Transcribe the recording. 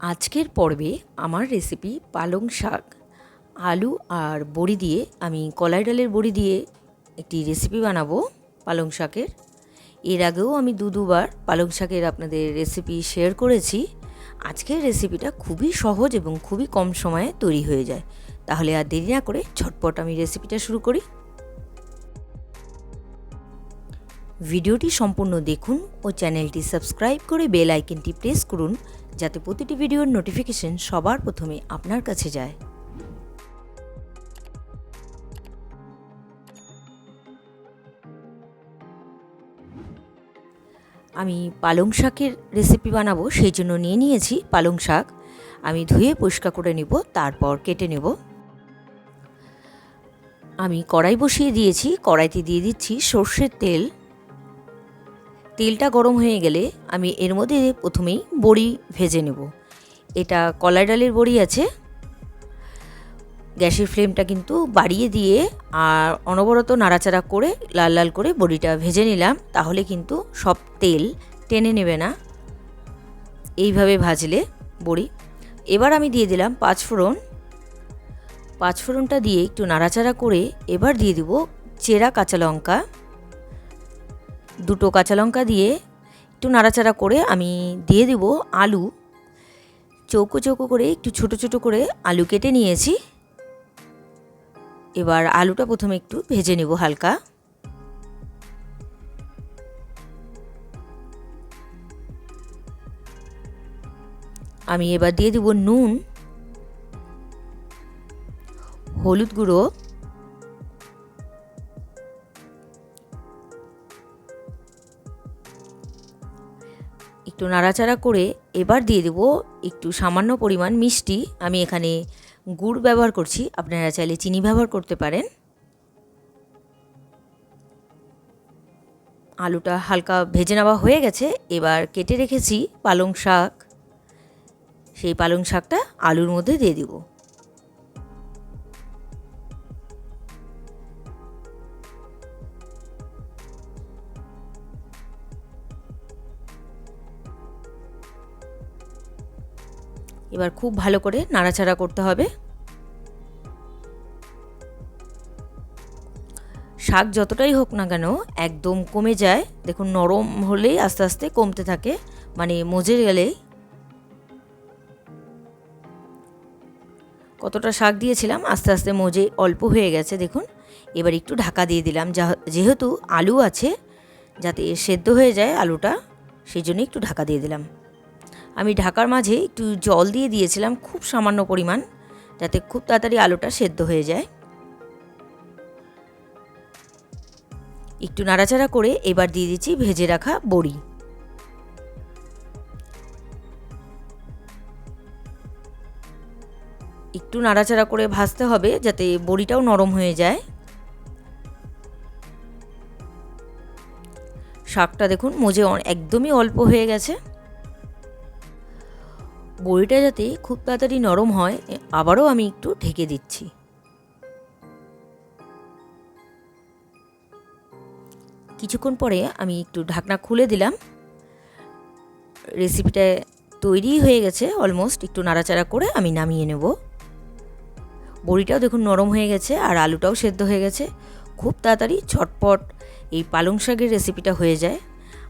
আজকের পর্বে আমার রেসিপি পালং শাক, আলু আর বড়ি দিয়ে আমি কলাই ডালের বড়ি দিয়ে একটি রেসিপি বানাবো পালং শাকের। এর আগেও আমি দু দুবার পালং শাকের আপনাদের রেসিপি শেয়ার করেছি। আজকের রেসিপিটা খুবই সহজ এবং খুবই কম সময়ে তৈরি হয়ে যায়। তাহলে আর দেরি না করে ঝটপট আমি রেসিপিটা শুরু করি। ভিডিওটি সম্পূর্ণ দেখুন ও চ্যানেলটি সাবস্ক্রাইব করে বেল আইকনটি প্রেস করুন যাতে প্রতিটি ভিডিওর নোটিফিকেশন সবার প্রথমে আপনার কাছে যায়। আমি পালং শাকের রেসিপি বানাবো, সেই জন্য নিয়ে নিয়েছি পালং শাক। আমি ধুয়ে পরিষ্কার করে নেব, তারপর কেটে নেব। আমি কড়াই বসিয়ে দিয়েছি, কড়াইতে দিয়ে দিচ্ছি সর্ষের তেল। তেলটা গরম হয়ে গেলে আমি এর মধ্যে প্রথমেই বড়ি ভেজে নেব। এটা কলাই ডালের বড়ি আছে। গ্যাসের ফ্লেমটা কিন্তু বাড়িয়ে দিয়ে আর অনবরত নাড়াচাড়া করে লাল লাল করে বড়িটা ভেজে নিলাম, তাহলে কিন্তু সব তেল টেনে নেবে না। এইভাবে ভাজলে বড়ি। এবার আমি দিয়ে দিলাম পাঁচফোড়ন পাঁচফোড়নটা দিয়ে একটু নাড়াচাড়া করে এবার দিয়ে দিব চেরা কাঁচা লঙ্কা। দুটো কাঁচা লঙ্কা দিয়ে একটু নাড়াচাড়া করে আমি দিয়ে দেব আলু। চৌকো চৌকো করে একটু ছোট ছোট করে আলু কেটে নিয়েছি। এবার আলুটা প্রথমে একটু ভেজে নেব হালকা। আমি এবার দিয়ে দেব নুন, হলুদ গুঁড়ো। একটু নাড়াচাড়া করে এবার দিয়ে দেবো একটু সামান্য পরিমাণ মিষ্টি। আমি এখানে গুড় ব্যবহার করছি, আপনারা চাইলে চিনি ব্যবহার করতে পারেন। আলুটা হালকা ভেজে নেওয়া হয়ে গেছে, এবার কেটে রেখেছি পালং শাক। সেই পালং শাকটা আলুর মধ্যে দিয়ে দিব। এবার খুব ভালো করে নাড়াচাড়া করতে হবে। শাক যতটাই হোক না কেন একদম কমে যায়। দেখুন, নরম হলেই আস্তে আস্তে কমতে থাকে মানে মজে গেলেই কতটা শাক দিয়েছিলাম, আস্তে আস্তে মজে অল্প হয়ে গেছে, দেখুন। এবার একটু ঢাকা দিয়ে দিলাম যেহেতু আলু আছে, যাতে সেদ্ধ হয়ে যায় আলুটা, সেই জন্য একটু ঢাকা দিয়ে দিলাম। আমি ঢাকার মাঝে একটু জল দিয়ে দিয়েছিলাম খুব সামান্য পরিমাণ, যাতে খুব তাড়াতাড়ি আলুটা সেদ্ধ হয়ে যায়। একটু নাড়াচাড়া করে এবার দিয়ে দিচ্ছি ভেজে রাখা বড়ি। একটু নাড়াচাড়া করে ভাজতে হবে যাতে বড়িটাও নরম হয়ে যায়। শাকটা দেখুন মজে একদমই অল্প হয়ে গেছে। বড়িটা যাতে খুব তাড়াতাড়ি নরম হয় আবারও আমি একটু ঢেকে দিচ্ছি। কিছুক্ষণ পরে আমি একটু ঢাকনা খুলে দিলাম। রেসিপিটা তৈরি হয়ে গেছে অলমোস্ট, একটু নাড়াচাড়া করে আমি নামিয়ে নেব। বড়িটাও দেখুন নরম হয়ে গেছে আর আলুটাও সেদ্ধ হয়ে গেছে। খুব তাড়াতাড়ি ছটপট এই পালং শাকের রেসিপিটা হয়ে যায়।